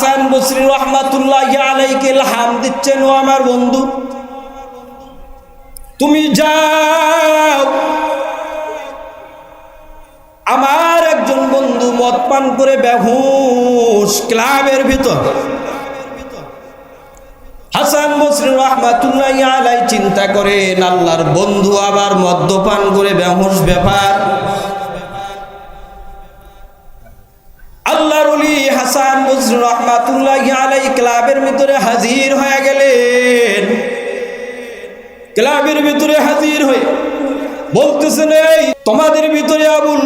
হাসান বসরি রহমাতুল্লাহ আলাইকে হাম দিচ্ছেন, ও আমার বন্ধু। তুমি যাও। আমার একজন বন্ধু মদ পান করে বেহুশ ক্লাবের ভিতর। হাসান বসরি রহমাতুল্লাহ আলাই চিন্তা করেন, আল্লাহর বন্ধু আবার মদ্যপান করে বেহুশ ব্যাপার। হাসান বসরি রহমাতুল্লাহ আলাই ক্লাবের ভিতরে হাজির হয়ে গেলেন। ক্লাবের ভিতরে হাজির হয়ে বলতেছেন, এই তোমাদের ভিতরে আবুল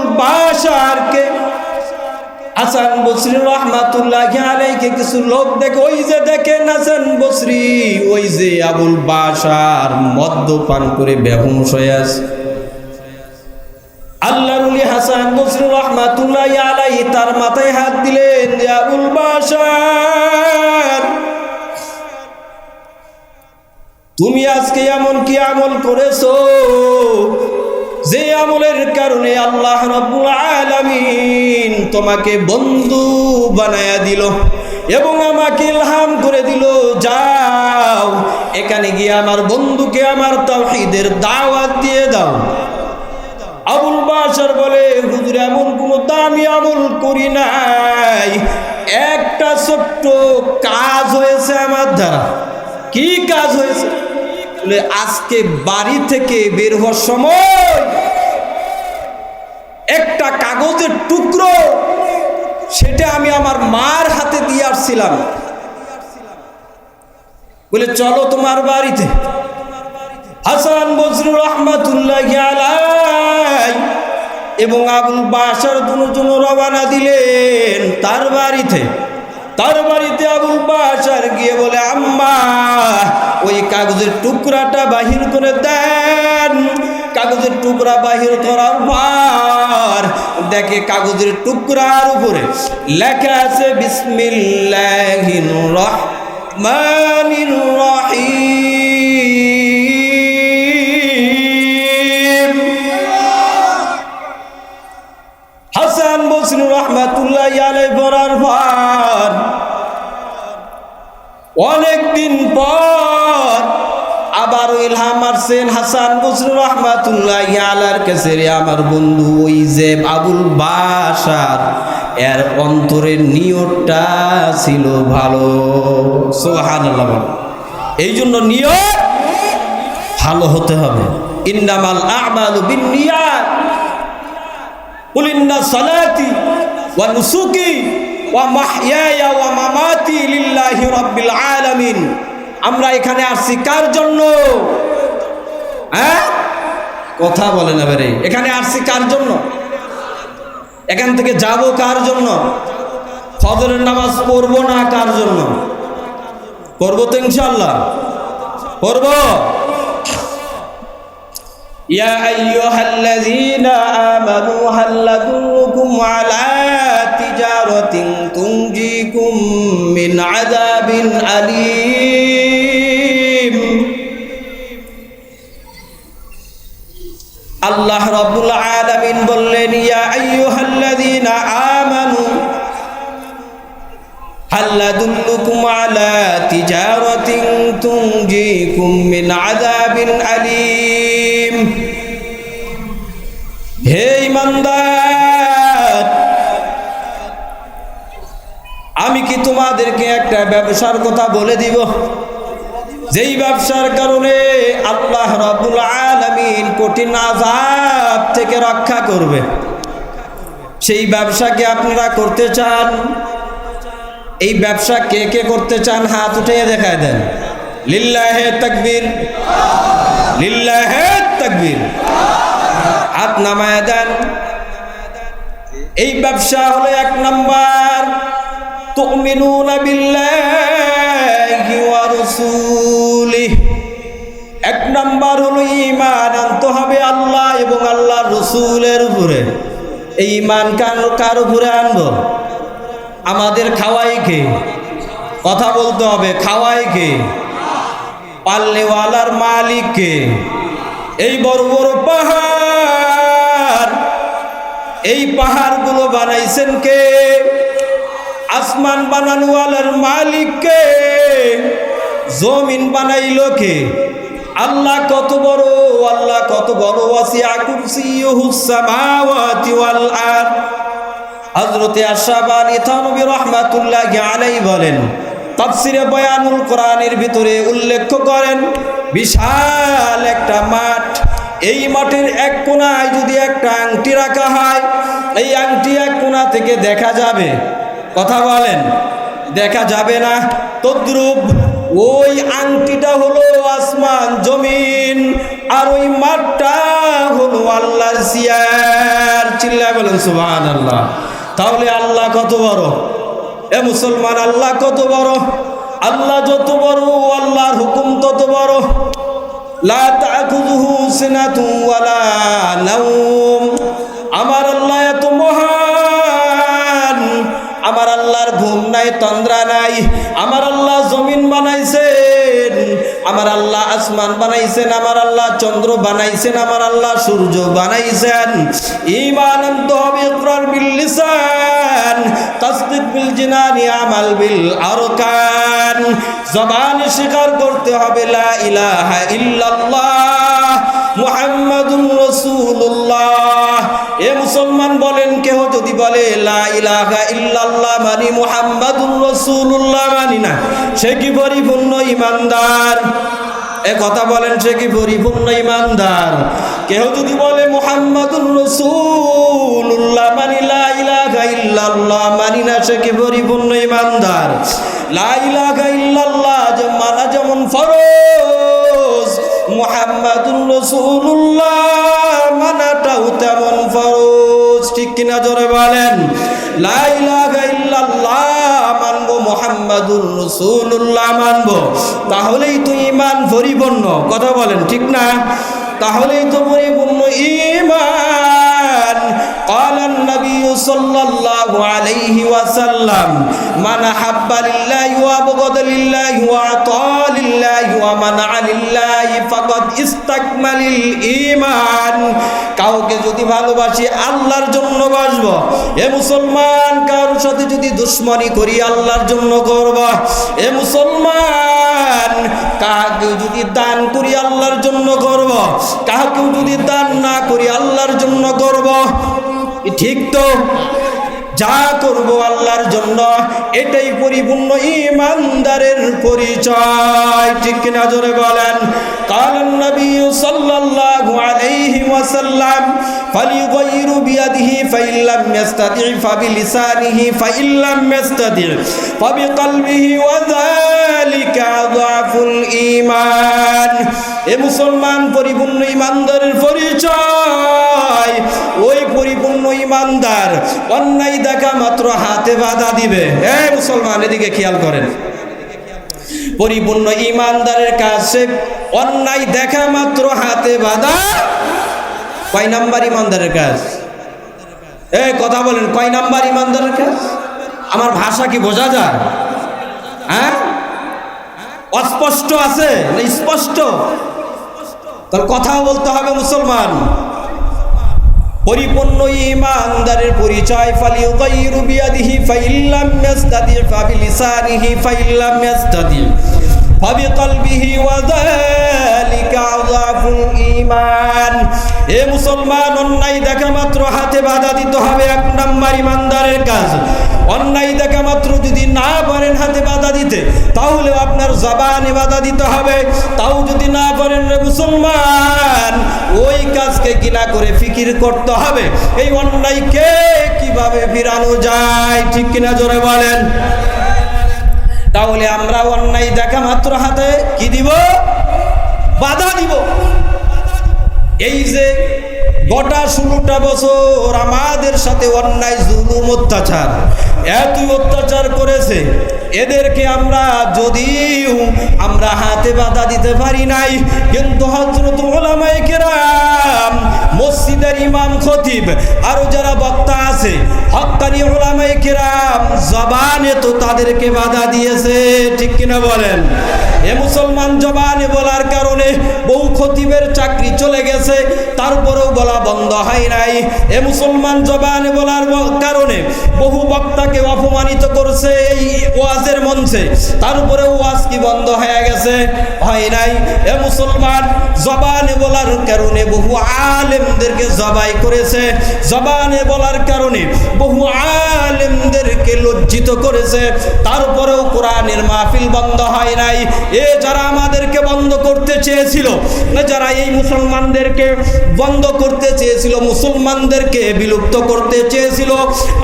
বসরি রহমাতুল্লাহ আলাইকে কিছু লোক দেখে, ওই যে দেখেন হাসান বসরি, ওই যে আবুল বাসার মদ্যপান করে বেহুশ হয়ে আছে। হাসান রহমাতুল্লাহ আলাই তার মাথায় হাত আবুল বাসার তুমি আজকে এমন কি আমল করেছ? যে আমলের কারণে আল্লাহ রাব্বুল আলামিন তোমাকে বন্ধু বানায়া দিল এবং আমাকে ইলহাম করে দিল। যাও, এখানে গিয়ে আমার বন্ধুকে আমার তাওহীদের দাওয়াত দিয়ে দাও। আবুল বাসার বলে, হুজুর, এমন কোনো দামি আমল করি নাই। একটা ছোট্ট কাজ হয়েছে আমার দ্বারা। কি কাজ হয়েছে? আজকে বাড়ি থেকে বের হওয়ার সময় একটা কাগজের টুকরো সেটা আমি আমার মার হাতে দিয়ে আসছিলাম। বলে, চলো তোমার বাড়িতে। হাসান বজরুল রহমাতুল্লাহ এবং আবুল বাসার দুজন রবানা দিলেন তার বাড়িতে। তার বাড়িতে আবুল বাসার গিয়ে বলে, আম্মা, ওই কাগজের টুকরাটা বাহির করে দেন। কাগজের টুকরা বাহির করার পর দেখে কাগজের টুকরার উপরে লেখা আছে, বিসমিল্লাহির রহমানির রহিম। পড়ার পর অনেকদিন পর আবার ইলহাম মারছেন হাসান বসির রহমাতুল্লাহ আলার কাছে রে আমার বন্ধু ওই যে আবুল বাসার এর অন্তরের নিয়তটা ছিল ভালো সোহান এই জন্য নিয়ত ভালো হতে হবে ইন্নামাল আমালু বিন্নিয়াত قل إن صلاتي ونسكي ومحياي ومماتي لله رب العالمين আমরা এখানে আসছি কার জন্য হ্যাঁ কথা বলে না বেরে এখানে আসছি কার জন্য এখান থেকে যাব কার জন্য ফজরের নামাজ পড়বো না কার জন্য করবো তো ইনশাল্লাহ করবো يا أيها الذين آمنوا هل ندلكم على تجارة تنجيكم من عذاب أليم আল্লাহ রব্বুল আলামিন বললেন ইয়া আইয়ুহাল্লাযীনা আমানু هل أدلكم على تجارة تنجيكم من عذاب أليم একটা ব্যবসার কথা বলে দিব। যেই ব্যবসার কারণে আল্লাহ রাব্বুল আলামিন কঠিন আযাব থেকে রক্ষা করবে। সেই ব্যবসাকে আপনারা করতে চান? এই ব্যবসা কে কে করতে চান? হাত উঠে দেখায় দেন। লিল্লাহে তাকবীর। লিল্লাহে তাকবীর। হাত নামায় দেন। এই ব্যবসা হলো এক নাম্বার। বিল্লাহি ওয়া রাসূলিহি। এক নাম্বার হলো ঈমান, আনতে হবে আল্লাহ এবং আল্লাহর রসুলের উপরে। এই ঈমান কার কার উপরে আনব? আমাদের খাওয়াই কে? কথা বলতে হবে খাওয়াই কে? পাল্লেওয়ালার মালিক কে? এই বড় বড় পাহাড়, এই পাহাড়গুলো বানাইছেন কে? আসমান বানানোওয়ালার মালিককে, জমিন বানাইলো কে? আল্লাহ কত বড়, আল্লাহ কত বড় ওয়াসিয়া কুরসিয়ুহুস সামাওয়াতি ওয়াল আরদ। হযরতে আশরাফ থানবী রাহমাতুল্লাহি আলাইহি বলেন, তাফসিরে বয়ানুল কোরআনের ভিতরে উল্লেখ করেন, বিশাল একটা মাঠ। এই মাঠের এক কোনায় যদি একটা আংটি রাখা হয়, এই আংটি এক কোণা থেকে দেখা যাবে। কথা বলেন, দেখা যাবে না। তদ্রুপ ওই আংটিটা হলো আসমান জমিন, আর ওই মাঠটা হলো আল্লাহর সিয়ার। চিল্লা বলেন সুবহান আল্লাহ তাহলে আল্লাহ কত বড়? এ মুসলমান, আল্লাহ কত বড়? আল্লাহ যত বড়, আল্লাহর হুকুম তত বড়। আমার আল্লাহ ঘুম নাই, তন্দ্রা নাই। আমার আল্লাহ জমিন বানাইছেন, আমার আল্লাহ আসমান বানাইছেন, আমার আল্লাহ চন্দ্র বানাইছেন, আমার আল্লাহ সূর্য বানাইছেন। আনতে হবে ইকরার বিল লিসান, তাসদিক বিল জিনানি, আমাল বিল আরকান। জবান স্বীকার করতে হবে, লা ইলাহা ইল্লাল্লাহ মুহাম্মাদুর রাসূলুল্লাহ। এ মুসলমান যদি বলে সে কি পরিপূর্ণ ইমানদার এ কথা বলেন, সে কি পরিপূর্ণ ইমানদার কেহ যদি বলে, মুহাম্মাদুর রাসূলুল্লাহ মানি লা ইলাহা ইল্লাল্লাহ মানি না, সে কি পরিপূর্ণ ইমানদার লা নামাজ মানা যেমন ফরজ, মোহাম্মদুর রসুল্লাহ মানাটাও তেমন ফরজ। ঠিক কিনা জোরে বলেন? মানবো, মোহাম্মদুর রসুল্লাহ মানবো। তাহলেই তো ইমান পরিপূর্ণ। কথা বলেন ঠিক না? তাহলেই তো পরিপূর্ণ ইমান কাউকে যদি ভালোবাসি, আল্লাহর জন্য বাসবো। এ মুসলমান কার সাথে যদি দুশ্মনী করি, আল্লাহর জন্য করব। এ মুসলমান কাকে যদি দান করি, আল্লাহর জন্য করব। কাকেও যদি দান না করি, আল্লাহর জন্য করব। ঠিক তো যা করব আল্লাহর জন্য এটাই পরিপূর্ণ ইমানদারের পরিচয় ঠিক কিনা জোরে বলেন قال النبي صلى الله عليه وسلم فليغير بيده فإن لم يستطع فبلسانه فإن لم يستطع فبقلبه وذلك ضعف الإيمان এ মুসলমান পরিপূর্ণ ইমানদারের পরিচয় ওই পরিপূর্ণ ইমানদার, অন্যায় দেখা মাত্র হাতে বাধা দিবে। এ মুসলমান, এদিকে খেয়াল করেন। পরিপূর্ণ ইমানদারের কাছে অন্যায় দেখা মাত্র হাতে বাধা। কয় নাম্বার ইমানদারের কাজ? এ, কথা বলেন, কয় নাম্বার ইমানদারের কাজ? আমার ভাষা কি বোঝা যায়? হ্যাঁ? অস্পষ্ট আছে না স্পষ্ট? তার কথাও বলতে হবে মুসলমান। পরিপূর্ণ ইমানদারের পরিচয় ফালিউ গায়রু বিয়াদিহি ফাইল্লাম ইয়াস্তাদি ফাবিলিসানিহি ফাইল্লাম ইয়াস্তাদি। ফাবিকলবিহি ওয়া ঈমান এ মুসলমান অন্যায় দেখা মাত্র হাতে বাধা দিতে হবে এক নাম্বার ইমানদারের কাজ। অন্যায় দেখা মাত্র যদি না পারেন হাতে বাধা দিতে, তাহলে আপনার জবানে বাধা দিতে হবে। তাও যদি না পারেন রে মুসলমান, ওই কাজকে কিনা করে ফিকির করতে হবে। এই অন্যায়কে কীভাবে ফিরানো যায়? ঠিক কিনা জোরে বলেন? তাহলে আমরা অন্যায় দেখা মাত্র হাতে কি দিব? বাধা দিব। এই যে গোটা ষোলোটা বছর আমাদের সাথে অন্যায়, জুলুম, অত্যাচার। এতই অত্যাচার করেছে। এদেরকে আমরা যদিও আমরা হাতে বাধা দিতে পারি নাই, কিন্তু হজরত ওলামাই কেরাম, মসজিদের ইমাম খতিব, আরও যারা বক্তা আছে, হকানি ওলামাই কেরাম জবানে তো তাদেরকে বাধা দিয়েছে, ঠিক কিনা বলেন? এ মুসলমান জবানে বলার কারণে বহু খতিবের চাকরি চলে গেছে, তারপরেও বলা বন্ধ হয় নাই। এ মুসলমান জবানে বলার বহু বক্তাকে অপমানিত করছে এই ওয়াজের মঞ্চে। তারপরেও ওয়াজ কি বন্ধ হয়ে গেছে? হয় নাই। এ মুসলমান, জবানে বলার কারণে বহু আলেমদেরকে জবাই করেছে। জবানে বলার কারণে বহু আলেমদেরকে লজ্জিত করেছে। তারপরেও কোরআনের মাহফিল বন্ধ হয় নাই। এ যারা আমাদেরকে বন্ধ করতে চেয়েছিল যারা এই মুসলমানদেরকে বন্ধ করতে চেয়েছিল, মুসলমানদেরকে বিলুপ্ত করতে চেয়েছিল,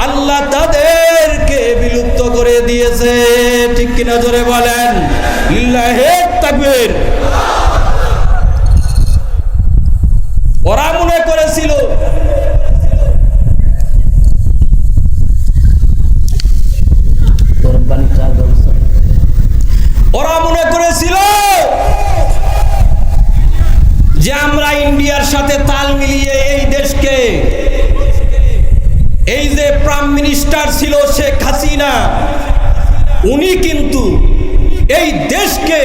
আল্লাহ তাদেরকে বিলুপ্ত করে দিয়েছে। ঠিক কিনা জোরে বলেন? ওরা মনে করেছিল ওরা মনে করেছিল যে আমরা ইন্ডিয়ার সাথে তাল মিলিয়ে এই দেশকে এই যে প্রাইম মিনিস্টার ছিল শেখ হাসিনা উনি কিন্তু এই দেশকে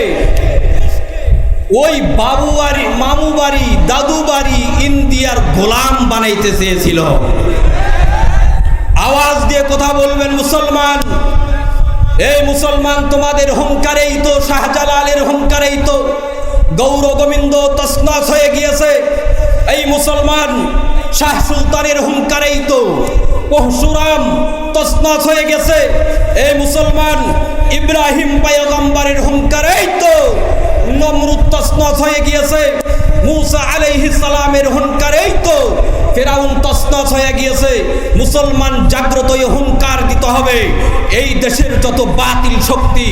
ওই বাবু বাড়ি, মামু বাড়ি, দাদু বাড়ি ইন্ডিয়ার গোলাম বানাইতে চেয়েছিল। আওয়াজ দিয়ে কথা বলবেন মুসলমান। এই মুসলমান, তোমাদের হুঙ্কারেই তো, শাহজালালের হুঙ্কারেই তো গৌর গোবিন্দ তসনাস হয়ে গিয়েছে। এই মুসলমান শাহ সুলতানের হুঙ্কারেই তো পরশুরাম তসনাস হয়ে গেছে। এই মুসলমান ইব্রাহিম পায়গম্বরের হুঙ্কারেই তো নমরুদ তসনাস হয়ে গিয়েছে। মুসা আলাইহিস সালামের হুঙ্কারেই তো ফেরাউন তসনস হয়ে গিয়েছে। মুসলমান জাগ্রত হুঙ্কার দিতে হবে। এই দেশের যত বাতিল শক্তি,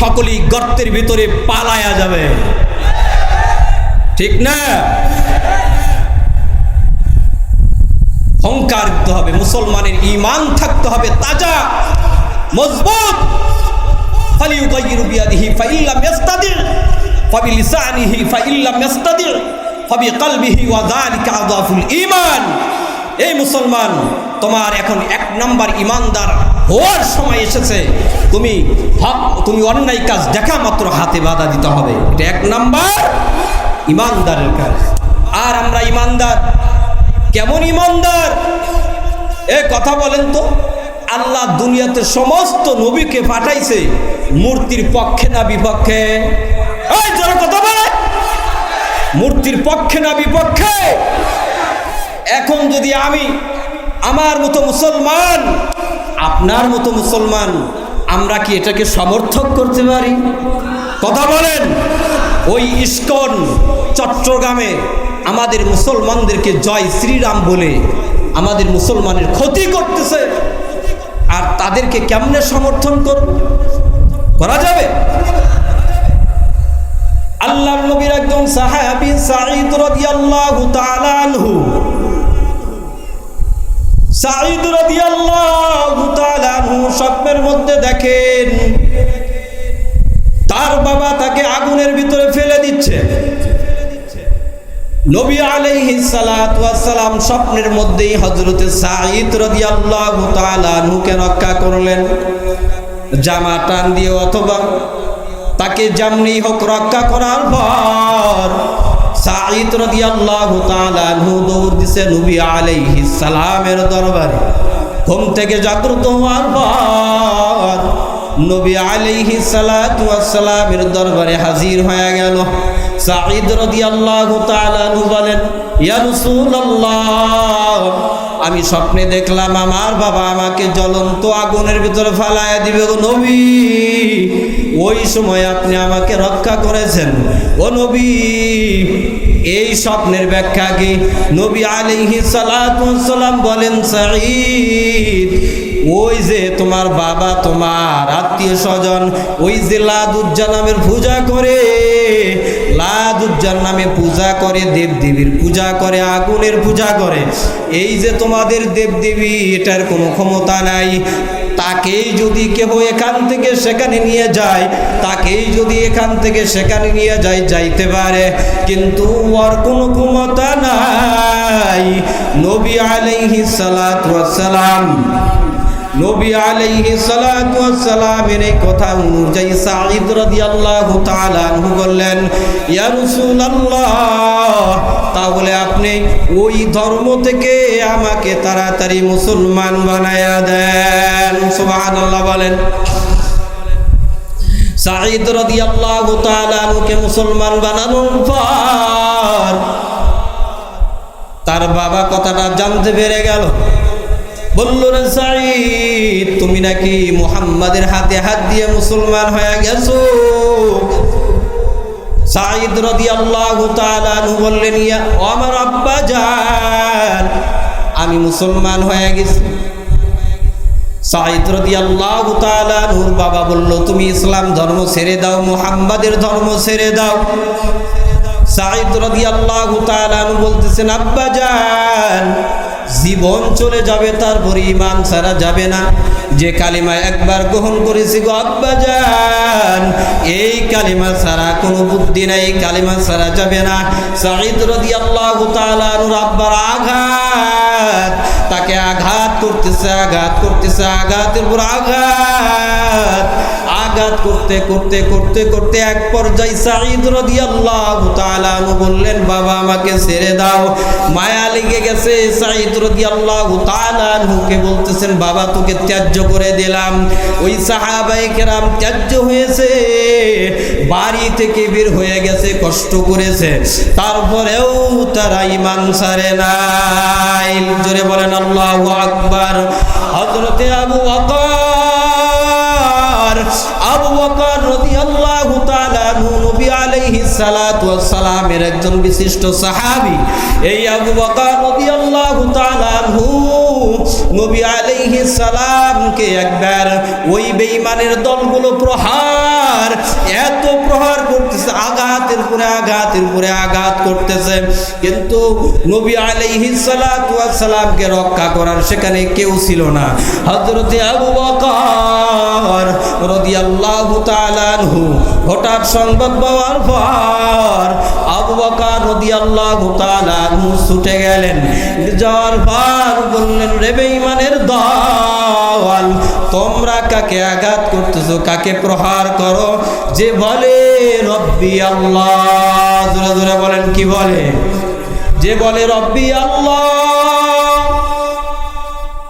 সকলেই গর্তের ভিতরে পালায়া যাবে। ঠিক না? হংকার দিতে হবে, মুসলমানের ইমান থাকতে হবে, তাজা, মজবুত। ফালিউগাইয়িরু বিয়াদিহি ফাইল্লাম ইয়াস্তাদি ফাবিলিসানিহি ফাইল্লাম ইয়াস্তাদি ফাবিকালবিহি ওয়া যালিকা আযাফুল ঈমান। এই মুসলমান, তোমার এখন এক নাম্বার ইমানদার হওয়ার সময় এসেছে। তুমি হক, তুমি অন্যায় কাজ দেখা মাত্র হাতে বাধা দিতে হবে। এটা এক নাম্বার ইমানদারের কাজ। আর আমরা ইমানদার কেমন ইমানদার? এ কথা বলেন তো, আল্লাহ দুনিয়াতে সমস্ত নবীকে পাঠাইছে, মূর্তির পক্ষে না বিপক্ষে? কথা বলে। মূর্তির পক্ষে না বিপক্ষে? এখন যদি আমি আমার মতো মুসলমান, আপনার মতো মুসলমান, আমরা কি এটাকে সমর্থক করতে পারি? কথা বলেন। ওই ইস্কন চট্টগ্রামে আমাদের মুসলমানদেরকে জয় শ্রীরাম বলে আমাদের মুসলমানের ক্ষতি করতেছে। আর তাদেরকে কেমনে সমর্থন করা যাবে? আল্লাহর নবীর একজন সাহাবী সাঈদ রাদিয়াল্লাহু তাআলা আনহু। সাঈদ রাদিয়াল্লাহু তাআলা আনহু স্বপ্নের মধ্যে দেখেন বাবা তাকে আগুনের ভিতরে ফেলে দিচ্ছে। নবী আলাইহি সালাম স্বপ্নের মধ্যেই হযরতে সাঈদ রাদিয়াল্লাহু তাআলা আনহুকে রক্ষা করলেন। জামা টান দিয়ে অথবা তাকে যেমনি হোক রক্ষা করার পর সাঈদ রাদিয়াল্লাহু তাআলা আনহু দৌড় দিছে নবী আলাইহিস সালামের দরবারে। ঘুম থেকে জাগ্রত হওয়ার পর নবী আলাইহি সালাতু সালামের দরবারে হাজির হয়ে গেল। সাঈদ রাদিয়াল্লাহু তাআলা আনহু বলেন আমি স্বপ্নে দেখলাম আমার বাবা আমাকে জ্বলন্ত আগুনের ভিতরে ফালায়া দিবে গো নবী। ওই সময় আপনি আমাকে রক্ষা করেছেন। ও নবী, এই স্বপ্নের ব্যাখ্যা কি? নবী সালাতু সালাম বলেন, সাঈদ ওই যে তোমার বাবা, তোমার আত্মীয় স্বজন, ওই যে লাদুজ্জা নামের পূজা করে, লাদুজ্জার নামে পূজা করে, দেবদেবীর পূজা করে, আগুনের পূজা করে। এই যে তোমাদের দেবদেবী, এটার কোনো ক্ষমতা নাই। তাকেই যদি কেহ এখান থেকে সেখানে নিয়ে যায়, তাকেই যদি এখান থেকে সেখানে নিয়ে যায়, যাইতে পারে। কিন্তু ওর কোনো ক্ষমতা নাই। নবী আলাইহিস সালাম নবী আলাইহি সালাতু ওয়াসসালামের এই কথা অনুযায়ী সাঈদ রাদিয়াল্লাহু তাআলা আনহু বললেন, ইয়া রাসূলুল্লাহ, তাহলে আপনি ওই ধর্ম থেকে আমাকে তাড়াতাড়ি মুসলমান বানায়া দেন। সুবহানাল্লাহ বলেন। সাঈদ রাদিয়াল্লাহু তাআলা আনহুকে মুসলমান বানানোর পর তার বাবা কথাটা জানতে পেরে গেল। বলল রে তুমি নাকি মুহাম্মাদের হাতে হাত দিয়ে মুসলমান হয়ে গেছো? রাদিয়াল্লাহু তাআলা আনহু বললেন, ইয়া আমার আব্বা জান, আমি মুসলমান হয়ে গেছি। তাআলা নূর বাবা বলল, তুমি ইসলাম ধর্ম ছেড়ে দাও, মুহাম্মাদের ধর্ম ছেড়ে দাও। সাঈদ রাদিয়াল্লাহু তাআলা নূর বলতেছেন, আব্বা জান জীবন চলে যাবে তারপরে ইমান ছাড়া যাবে না। যে কালিমা একবার গ্রহণ করেছি গো আব্বা জান, এই কালিমা ছাড়া কোনো বুদ্ধি নাই কালিমা ছাড়া যাবে না। সাঈদ রাদিয়াল্লাহু তাআলা নূর আব্বার আঘাত, তাকে আঘাত করতেছে আঘাত করতেছে, আঘাতের উপর আঘাত। আঘাত করতে করতে করতে করতে এক পর্যায়ে সাঈদ রাদিয়াল্লাহু তাআলা বললেন, বাবা, আমাকে ছেড়ে দাও। মায়া লেগে গেছে সাঈদ রাদিয়াল্লাহু তাআলা বলতেছেন, বাবা, তোকে ত্যায্য করে দিলাম। ওই সাহাবায়ে কেরাম ত্যায্য হয়েছে, বাড়ি থেকে বের হয়ে গেছে, কষ্ট করেছে। তারপরেও তারা ইমান ছাড়ে নাই। জোরে বলেন, আল্লাহু আকবার। হযরতে আবু বকর বকর রাদিয়াল্লাহু তাআলা নবী আলাইহিস সালাতু ওয়াস সালামের একজন বিশিষ্ট সাহাবী। এই আবু বকর রাদিয়াল্লাহু তাআলা নবী আলাইহিস সালামকে একবার ওই বেঈমানের দলগুলো প্রহার, এত প্রহার করতেছে, আঘাতের পরে আঘাতের পরে আঘাত করতেছে। কিন্তু নবী আলাইহিস সালাতু সালামকে রক্ষা করার সেখানে কেউ ছিল না। হযরতে আবু বকর তাআলা আনহু, হঠাৎ সংবাদ পাওয়ার পর ছুটে গেলেন। বললেন দল, তোমরা কাকে আঘাত কাকে প্রহার করো? যে বলে, রব্বি আল্লাহ। বলেন, কি বলে? যে বলে, রব্বি আল্লাহ।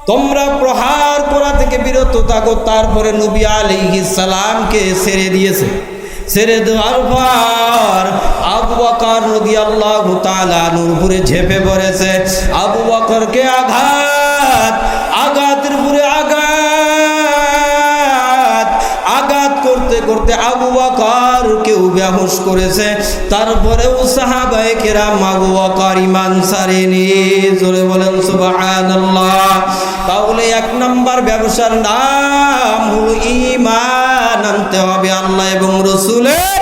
তোমরা প্রহার করা থেকে বিরত থাকো, তারপরে নবী আলাইহিস সালামকে দিয়েছে। ছেড়ে দেওয়ার পর বকর পড়েছে। আঘাত আঘাতের আঘাত আঘাত করতে করতে আবু বকর কেউ করেছে। তারপরেও সাহাবায়ে কেরাম আবু বকর ইমান সারেনি জোরে বলেন তাহলে এক নাম্বার ব্যবসার নাম হলো ইমান আনতে হবে আল্লাহ এবং রসুলের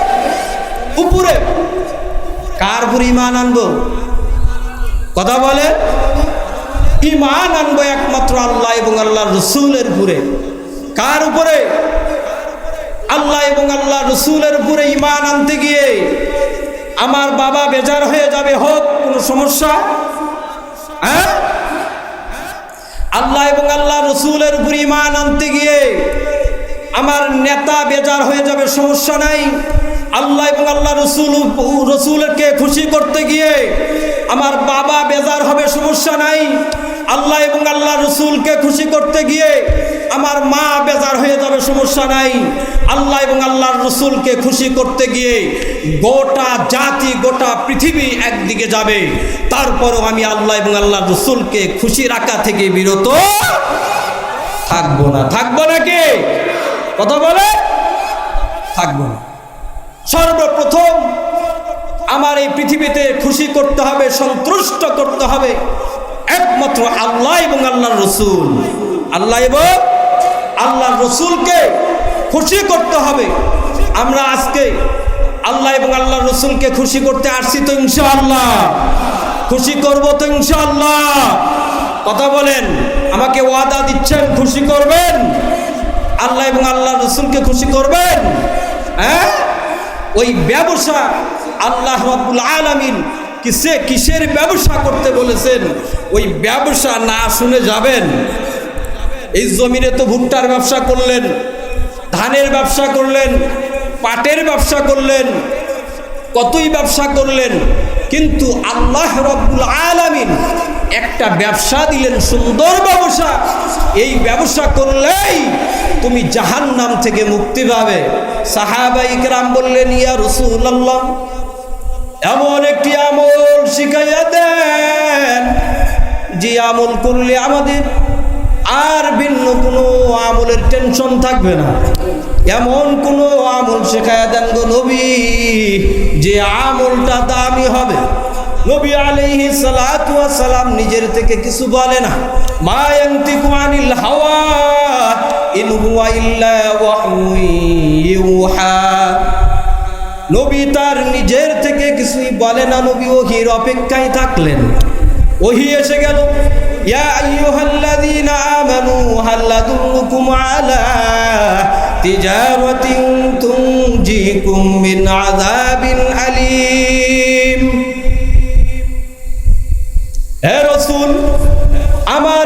উপরে। কার উপরে ইমান আনব? কথা বলে? ইমান আনব একমাত্র আল্লাহ এবং আল্লাহ রসুলের উপরে। কার উপরে? আল্লাহ এবং আল্লাহ রসুলের উপরে ইমান আনতে গিয়ে আমার বাবা বেজার হয়ে যাবে, হোক, কোনো সমস্যা? হ্যাঁ? আল্লাহ এবং আল্লাহ রসুলের উপর ইমান আনতে গিয়ে আমার নেতা বেজার হয়ে যাবে, সমস্যা নাই। আল্লাহ এবং আল্লাহ রসুল, রসুলকে খুশি করতে গিয়ে আমার বাবা বেজার হবে, সমস্যা নাই। আল্লাহ এবং আল্লাহ রসুলকে খুশি করতে গিয়ে আমার মা বেজার হয়ে যাবে, সমস্যা নাই। আল্লাহ এবং আল্লাহর রসুলকে খুশি করতে গিয়ে গোটা জাতি, গোটা পৃথিবী একদিকে যাবে। তারপরও আমি আল্লাহ এবং আল্লাহ রসুলকে খুশি রাখা থেকে বিরত থাকব না। থাকব নাকি কথা বলে থাকব না। সর্বপ্রথম আমার এই পৃথিবীতে খুশি করতে হবে, সন্তুষ্ট করতে হবে একমাত্র আল্লাহ এবং আল্লাহর রসুল। আল্লাহ এবং আল্লাহর রসুলকে খুশি করতে হবে। আমরা আজকে আল্লাহ এবং আল্লাহ রসুলকে খুশি করতে আসছি তো ইনশাআল্লাহ। খুশি করব তো ইনশাআল্লাহ। কথা বলেন, আমাকে ওয়াদা দিচ্ছেন, খুশি করবেন? আল্লাহ এবং আল্লাহ রসুলকে খুশি করবেন। হ্যাঁ? ওই ব্যবসা আল্লাহ রাব্বুল আলামিন কিসে, কিসের ব্যবসা করতে বলেছেন? ওই ব্যবসা না শুনে যাবেন। এই জমিনে তো ভুট্টার ব্যবসা করলেন, ধানের ব্যবসা করলেন, পাটের ব্যবসা করলেন, কতই ব্যবসা করলেন। কিন্তু আল্লাহ রব্বুল আলামিন একটা ব্যবসা দিলেন সুন্দর ব্যবসা। এই ব্যবসা করলেই তুমি জাহান নাম থেকে মুক্তি পাবে। সাহাবাইকরাম বললেন, ইয়া রসুল্লাহ এমন একটি আমল শিখাইয়া দেন, যে আমল করলে আমাদের আর ভিন্ন কোনো আমলের টেনশন থাকবে না। এমন কোনো আমল শেখায়া দেন গো নবী, যে আমলটা দামি হবে। নবী সালাতু সালাম নিজের থেকে কিছু বলে না। মা ইয়ান্তিকু আনিল হাওয়া, ইন হুয়া ইল্লা ওয়াহু ইউহা। নবী তার নিজের থেকে কিছুই বলে না, নবী ওহির অপেক্ষায় থাকলেন। ওহি এসে গেল, ইয়া আইয়ুহাল্লাযীনা আমানু, হাল আদুল্লুকুম আলা তিজারাতিন তুনজিকুম মিন আযাবিন আলীম।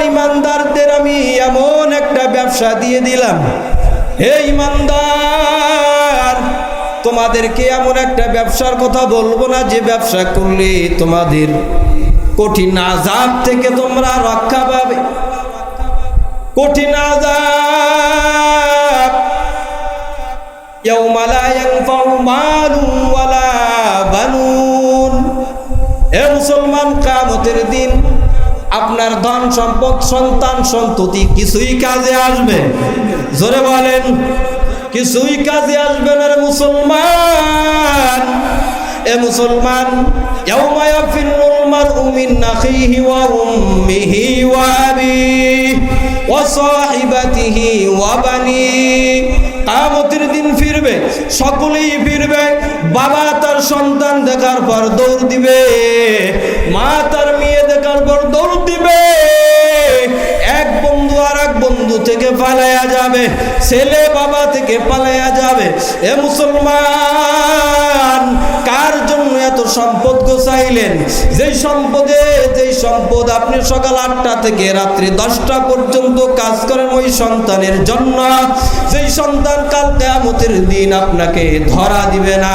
আমার ইমানদারদের আমি এমন একটা ব্যবসা দিয়ে দিলাম। হে ইমানদার, তোমাদেরকে এমন একটা ব্যবসার কথা বলব না, যে ব্যবসা করলে তোমাদের কঠিন আজাব থেকে তোমরা রক্ষা পাবে। কঠিন আজাব এ মুসলমান কামতের দিন আপনার ধন সম্পদ, সন্তান, সন্ততি কিছুই কাজে আসবে। জোরে বলেন, কিছুই কাজে আসবে না মুসলমান। এ মুসলমান মিন কামতের দিন ফিরবে, সকলেই ফিরবে। বাবা তার সন্তান দেখার পর দৌড় দিবে, মা তার পালায়া যাবে, ছেলে বাবা থেকে পালায়া যাবে। এ মুসলমান, কার জন্য এত সম্পদ গোছাইলেন? যেই সম্পদে, যেই সম্পদ আপনি সকাল আটটা থেকে রাত্রি দশটা পর্যন্ত কাজ করেন ওই সন্তানের জন্য। যেই সন্তান কাল কেয়ামতের দিন আপনাকে ধরা দিবে না।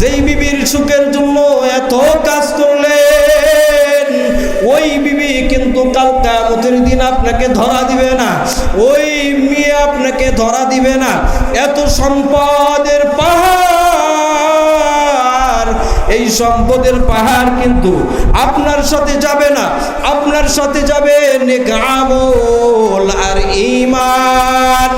যেই বিবির সুখের জন্য এত কাজ করলেন ওই বিবি কিন্তু কাল কামতের দিন আপনাকে ধরা দিবে না। ওই মেয়ে আপনাকে ধরা দিবে না। এত সম্পদের পাহাড়, এই সম্পদের পাহাড় কিন্তু আপনার সাথে যাবে না। আপনার সাথে যাবে নেক আমল আর ইমান